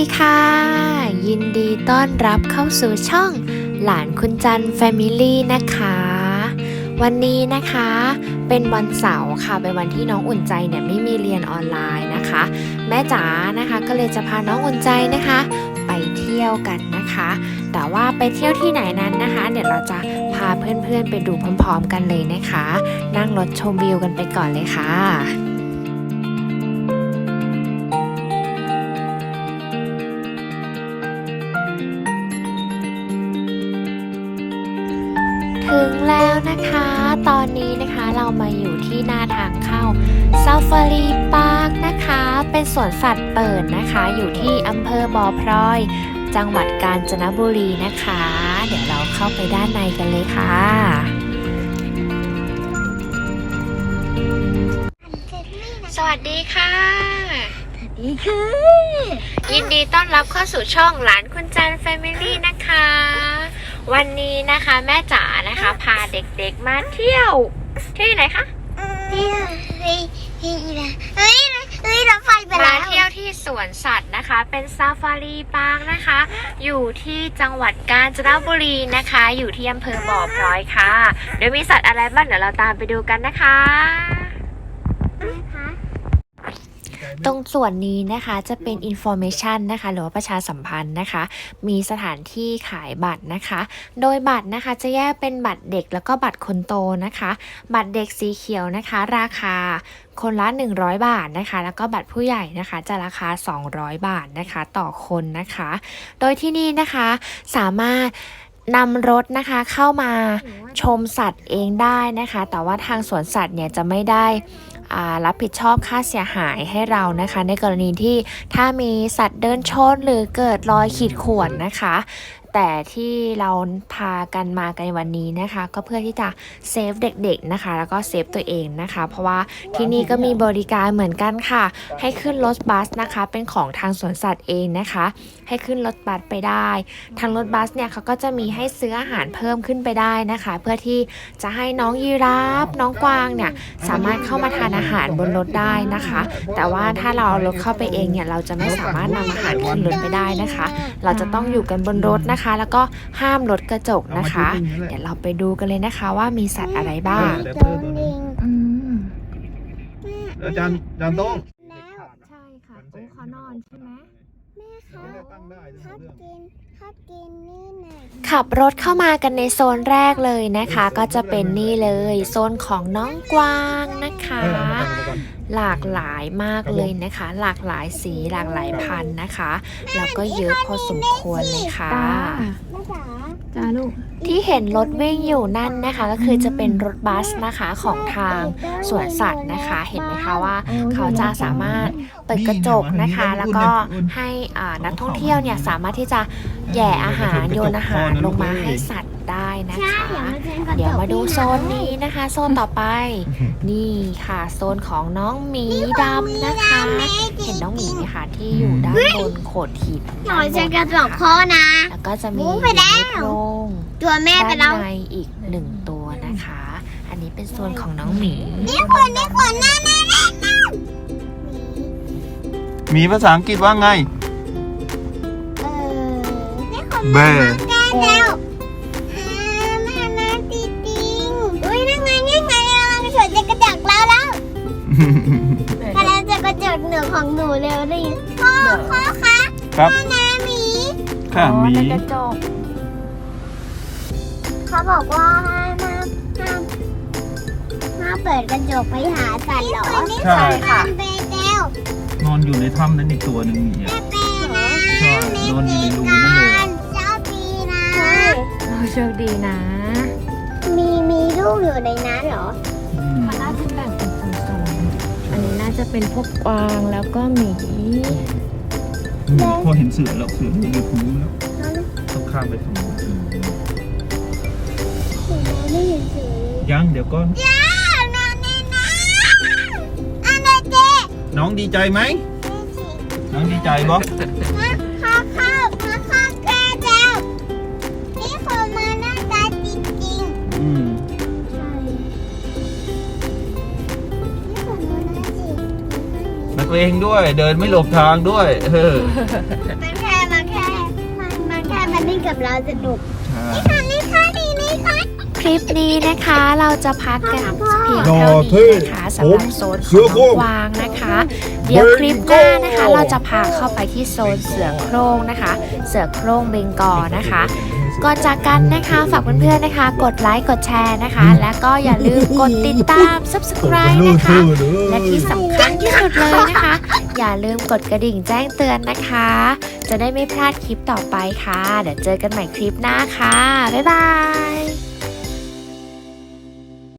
ดีค่ะ ยินดีต้อนรับเข้าสู่ช่อง หลานคุณจันแฟมิลี่นะคะ วันนี้นะคะ เป็นวันเสาร์ค่ะ เป็นวันที่น้องอุ่นใจเนี่ยไม่มีเรียนออนไลน์นะคะ แม่จ๋านะคะก็เลยจะพาน้องอุ่นใจนะคะ ไปเที่ยวกันนะคะ แต่ว่าไปเที่ยวที่ไหนนั้นนะคะ เดี๋ยวเราจะพาเพื่อนๆไปดูพร้อมๆ กันเลยนะคะ นั่งรถชมวิวกันไปก่อนเลยค่ะ แล้วนะคะ ตอนนี้นะคะเรามาอยู่ที่หน้าทางเข้า Safari Park นะคะ เป็นสวนสัตว์เปิดนะคะ อยู่ที่อำเภอบ่อพลอย จังหวัดกาญจนบุรีนะคะ เดี๋ยวเราเข้าไปด้านในกันเลยค่ะสวัสดีค่ะ นี่คือยินดีต้อนรับเข้าสู่ช่องหลานคุณจันแฟมิลี่นะคะ วันนี้นะคะแม่จ๋านะคะ พาเด็กๆมาเที่ยวที่ไหนคะนี่เฮ้ยเฮ้ยนะเฮ้ยเฮ้ยรถไฟไปมาแล้วเที่ยวที่สวนสัตว์นะคะ เป็นซาฟารีปาร์คนะคะ อยู่ที่จังหวัดกาญจนบุรีนะคะ อยู่ที่อำเภอบ่อพลอยค่ะเดี๋ยวมีสัตว์อะไรบ้างเดี๋ยวเราตามไปดูกันนะคะ ตรงส่วนนี้นะคะจะเป็น information นะคะ หรือว่าประชาสัมพันธ์นะคะ มีสถานที่ขายบัตรนะคะ โดยบัตรนะคะจะแยกเป็นบัตรเด็กแล้วก็บัตรคนโตนะคะ บัตรเด็กสีเขียวนะคะ ราคาคนละ 100 บาทนะคะ แล้วก็บัตรผู้ใหญ่นะคะ จะราคา 200 บาทนะคะ ต่อคนนะคะ โดยที่นี่นะคะสามารถนำรถนะคะเข้ามาชมสัตว์เองได้นะคะ แต่ว่าทางสวนสัตว์เนี่ยจะไม่ได้ รับผิดชอบค่าเสียหายให้เรานะคะ ในกรณีที่ถ้ามีสัตว์เดินชนหรือเกิดรอยขีดข่วนนะคะ แต่ที่เราพากันมากันในวันนี้นะคะ ก็เพื่อที่จะเซฟเด็กๆนะคะ แล้วก็เซฟตัวเองนะคะ เพราะว่าที่นี่ก็มีบริการเหมือนกันค่ะ ให้ขึ้นรถบัสนะคะ เป็นของทางสวนสัตว์เองนะคะ ให้ขึ้นรถบัสไปได้ ทางรถบัสเนี่ยเขาก็จะมีให้ซื้ออาหารเพิ่มขึ้นไปได้นะคะ เพื่อที่จะให้น้องยีราฟน้องกวางเนี่ยสามารถเข้ามาทานอาหารบนรถได้นะคะ แต่ว่าถ้าเราเอารถเข้าไปเองเนี่ยเราจะไม่สามารถนำอาหารขึ้นรถไปได้นะคะ เราจะต้องอยู่กันบนรถนะคะแล้วก็ห้ามรถกระจกนะคะ เดี๋ยวเราไปดูกันเลยนะคะว่ามีสัตว์อะไรบ้างโดนลิงอืมอาจารย์อาจารย์โต้งแล้วใช่ค่ะโอ้เขานอนใช่ไหมแม่คะตั้งได้ชอบกินชอบกินนี่หน่อยขับรถเข้ามากันในโซนแรกเลยนะคะ ก็จะเป็นนี่เลย โซนของน้องกวางนะคะ หลากหลายมากเลยนะคะ หลากหลายสีหลากหลายพันธุ์นะคะ แล้วก็เยอะพอสมควรเลยค่ะ จ๋าจ้าลูก ที่เห็นรถวิ่งอยู่นั่นนะคะ ก็คือจะเป็นรถบัสนะคะของทางสวนสัตว์นะคะ เห็นไหมคะว่าเขาจะสามารถเปิดกระจกนะคะ แล้วก็ให้อ่านักท่องเที่ยวเนี่ยสามารถที่จะแหย่อาหารโยนอาหารลงมาให้สัตว์ได้นะใช่คะเดี๋ยวมันเป็นกระจกเดี๋ยวมาดูโซนนี้นะคะ โซนต่อไป นี่ค่ะโซนของน้องหมีดำนะคะ เห็นน้องหมีไหมคะที่อยู่ด้านบนโขดหินหน่อยด้านบจะนกระจกพ่อนะแล้วก็จะมีหมูไปแล้วโพรงตัวแม่ไปแล้ด้าวนในอีกหนึ่งตัวนะคะ อันนี้เป็นโซนของน้องหมีนี่คนนี่คนนั่นนั่นนั่นนั่นมีภาษาอังกฤษว่าไง เออนี่คนแบใกล้แล้วอ่าแม่นาตีติงอุ้ยนั่งไงนี่ไงเรากระจกจะกระจกแล้วแล้วกำลังจะกระจกหนูของหนูเร็วดิพ่อพ่อคะครับพ่อนาหมี ค่ะอ๋อมี ในกระจก เขาบอกว่าห้ามห้ามห้ามห้ามเปิดกระจกไปหาสัตว์เหรอใช่ค่ะ เบเดลนอนอยู่ในถ้ำนั้นอีกตัวหนึ่งมีอะเบเดลใช่นอนอยู่ในรูนั่นเลยเจ้าปีนะโชคดีนะ มีมีลูกอยู่ในนั้นเหรออืมมันน่าจะแบ่งเป็นโซนๆอันนี้น่าจะเป็นพวกกวางแล้วก็หมี อืมพอเห็นเสือแล้วเสืออยู่ในพื้นแล้วต้องข้ามไปฝั่งนู้น ไม่เห็นสียังเดี๋ยวก่อน ย่านอนในน้ำอันเดเจน้องดีใจไหม น้องดีใจบ่ข้าวข้าวข้าวข้าวแกล้เจ้านี่คนมาหน้าตาจริงๆอืมใช่นี่คนมาหน้าจริงแล้วตัวเองด้วย เดินไม่หลบทางด้วย เออ มันแค่มาแค่มันมันแค่มันเล่นกับเราสนุก ค่ะคลิปนี้นะคะเราจะพักกันเพียงรอเท่าที่นี้นะคะสำหรับโซนขเสืองอโคน้ร่องงกวางนะคะ เดี๋ยวคลิปหน้านะคะเราจะพาเข้าไปที่โซนเสือโคร่งนะคะ เสือโคร่งเบงกอลนะคะก่อนจากกันนะคะฝากเพื่อนๆนะคะ กดไลค์กดแชร์นะคะ แล้วก็อย่าลืมกดติดตาม subscribe นะคะ และที่สำคัญที่สุดเลยนะคะ อย่าลืมกดกระดิ่งแจ้งเตือนนะคะ จะได้ไม่พลาดคลิปต่อไปค่ะ เดี๋ยวเจอกันใหม่คลิปหน้าค่ะ บ๊ายบาย